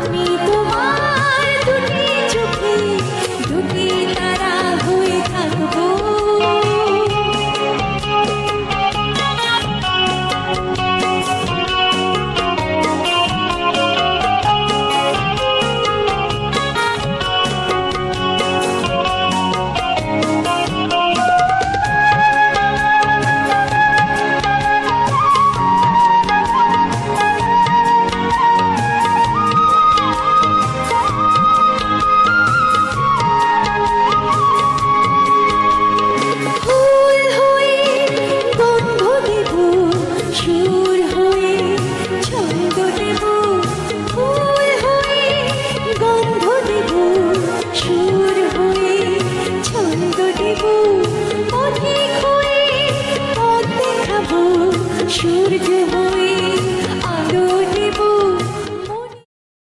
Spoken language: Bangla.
আমি সূর্য হয়ে